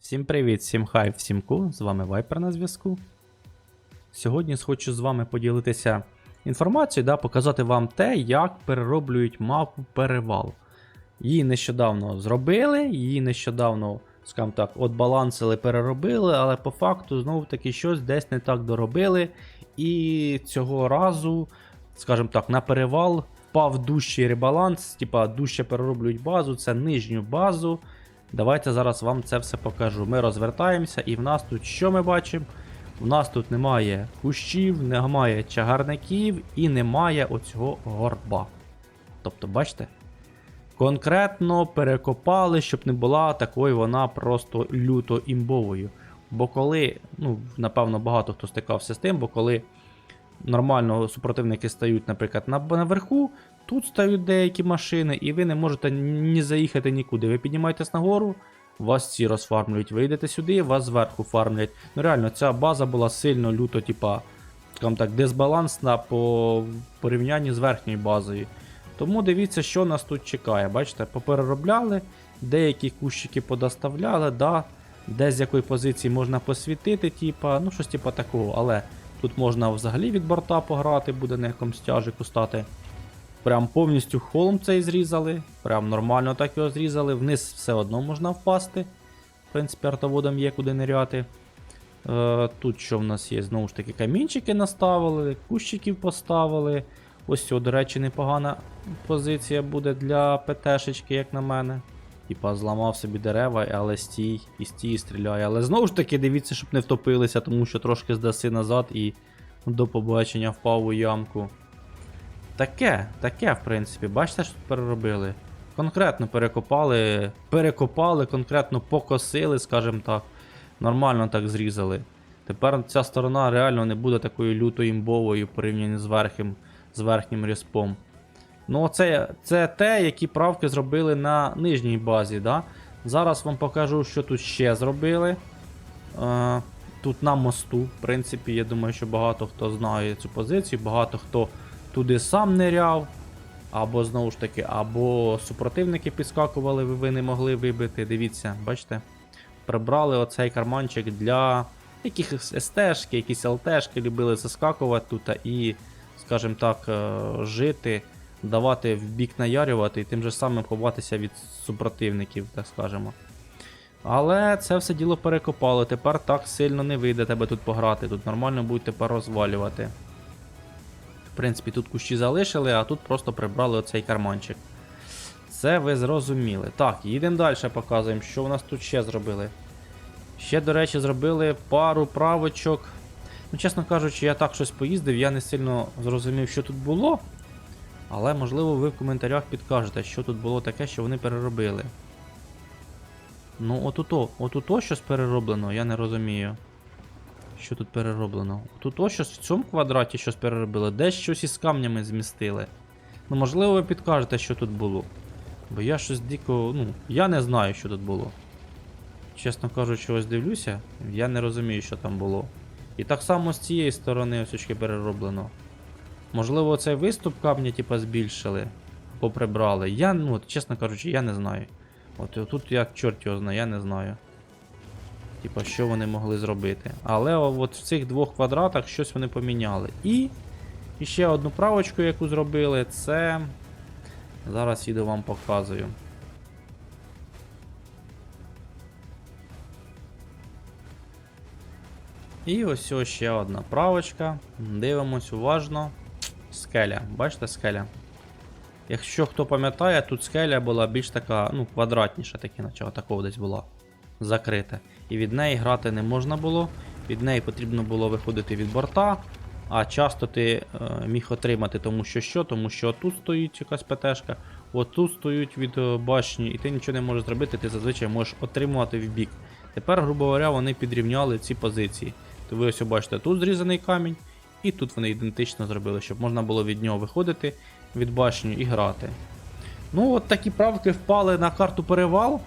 Всім привіт, всім хай, всім ку, з вами Вайпер на зв'язку. Сьогодні хочу з вами поділитися інформацією, да, показати вам те, як перероблюють мапу перевал. Її нещодавно зробили, її нещодавно, скажімо так, отбалансили, переробили, але по факту знову таки щось десь не так доробили. І цього разу, скажімо так, на перевал впав дужчий ребаланс, типа дужче перероблюють базу, це нижню базу. Давайте зараз вам це все покажу. Ми розвертаємося, і в нас тут що ми бачимо? У нас тут немає кущів, немає чагарників і немає оцього горба. Тобто, бачите? Конкретно перекопали, щоб не була такою вона просто люто імбовою. Бо коли, ну, напевно, багато хто стикався з тим, бо коли нормально супротивники стають, наприклад, на, наверху, тут стають деякі машини, і ви не можете ні заїхати нікуди. Ви піднімаєтесь нагору, вас ці розфармлюють. Ви йдете сюди, вас зверху фармлять. Ну реально, ця база була сильно люто, типа, скажімо так, дисбалансна по порівнянні з верхньою базою. Тому дивіться, що нас тут чекає. Бачите, попереробляли, деякі кущики подоставляли, да, де з якої позиції можна посвітити, типа, ну щось типа такого, але тут можна взагалі від борта пограти, буде на якомусь тяжику стати. Прям повністю холм цей зрізали, прям нормально так його зрізали, вниз все одно можна впасти. В принципі, артоводом є куди ниряти. Е, тут що в нас є? Знову ж таки, камінчики наставили, кущиків поставили. Ось цього, до речі, непогана позиція буде для ПТшечки, як на мене. Типа зламав собі дерева, але стій, і стій, стріляє. Але знову ж таки, дивіться, щоб не втопилися, тому що трошки здаси назад і до побачення впав у ямку. Таке, таке, в принципі, бачите, що тут переробили? Конкретно перекопали, перекопали, конкретно покосили, скажімо так. Нормально так зрізали. Тепер ця сторона реально не буде такою лютою імбовою в порівнянні з верхнім, з верхнім респом. Ну, це, це те, які правки зробили на нижній базі. Да? Зараз вам покажу, що тут ще зробили. Е, тут на мосту, в принципі, я думаю, що багато хто знає цю позицію, багато хто туди сам ниряв. Або знову ж таки, або супротивники підскакували, ви, не могли вибити. Дивіться, бачите? Прибрали оцей карманчик для якихось СТшки, якісь ЛТшки любили заскакувати тут і, скажімо так, е, жити, давати в бік наярювати і тим же самим ховатися від супротивників, так скажемо. Але це все діло перекопали. Тепер так сильно не вийде тебе тут пограти. Тут нормально тепер розвалювати. Принципі, тут кущі залишили, а тут просто прибрали оцей карманчик. Це ви зрозуміли. Так, їдемо далі, показуємо, що в нас тут ще зробили. Ще, до речі, зробили пару правочок. Ну, чесно кажучи, я так щось поїздив, я не сильно зрозумів, що тут було. Але, можливо, ви в коментарях підкажете, що тут було таке, що вони переробили. Ну, отуто, отуто щось перероблено, я не розумію. Що тут перероблено? Тут щось в цьому квадраті щось переробили, десь щось із камнями змістили. Ну, можливо, ви підкажете, що тут було. Бо я щось дико. Ну, я не знаю, що тут було. Чесно кажучи, ось дивлюся, я не розумію, що там було. І так само з цієї сторони ось очки перероблено. Можливо, цей виступ камня, типа, збільшили, поприбрали. Я, ну, от, чесно кажучи, я не знаю. От тут я чорт його знаю, я не знаю. Типа, що вони могли зробити. Але от в цих двох квадратах щось вони поміняли. І, і ще одну правочку, яку зробили, це. Зараз їду вам показую. І ось ось ще одна правочка. Дивимось уважно. Скеля. Бачите скеля? Якщо хто пам'ятає, тут скеля була більш така, ну, квадратніша, такі, наче такого десь була. Закрита. І від неї грати не можна було. Від неї потрібно було виходити від борта. А часто ти е, міг отримати, тому що що, тому що тут стоїть якась ПТшка, отут стоїть від е, башні, і ти нічого не можеш зробити, ти зазвичай можеш отримувати в бік. Тепер, грубо говоря, вони підрівняли ці позиції. То ви ось бачите, тут зрізаний камінь, і тут вони ідентично зробили, щоб можна було від нього виходити від башні і грати. Ну, от такі правки впали на карту перевал.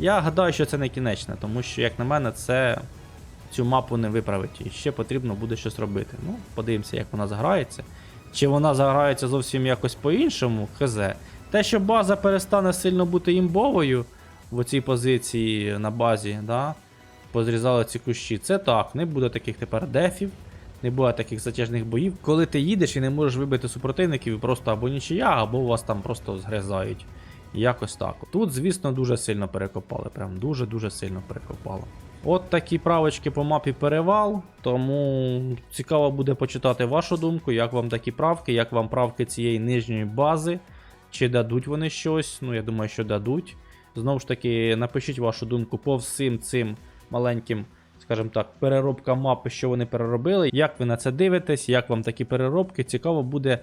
Я гадаю, що це не кінечне, тому що, як на мене, це цю мапу не виправить. І ще потрібно буде щось робити. Ну, подивимося, як вона заграється. Чи вона заграється зовсім якось по-іншому, хз. Те, що база перестане сильно бути імбовою, в оцій позиції на базі, да, позрізали ці кущі. Це так, не буде таких тепер дефів, не буде таких затяжних боїв. Коли ти їдеш і не можеш вибити супротивників, і просто або нічия, або вас там просто згризають. Якось так. Тут, звісно, дуже сильно перекопали. Прям дуже-дуже сильно перекопали. От такі правочки по мапі перевал. Тому цікаво буде почитати вашу думку, як вам такі правки, як вам правки цієї нижньої бази. Чи дадуть вони щось? Ну, я думаю, що дадуть. Знову ж таки, напишіть вашу думку по всім цим маленьким, скажімо так, переробкам мапи, що вони переробили. Як ви на це дивитесь, як вам такі переробки? Цікаво буде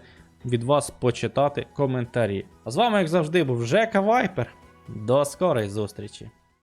від вас почитати коментарі. А з вами, як завжди, був Жека Вайпер. До скорої зустрічі!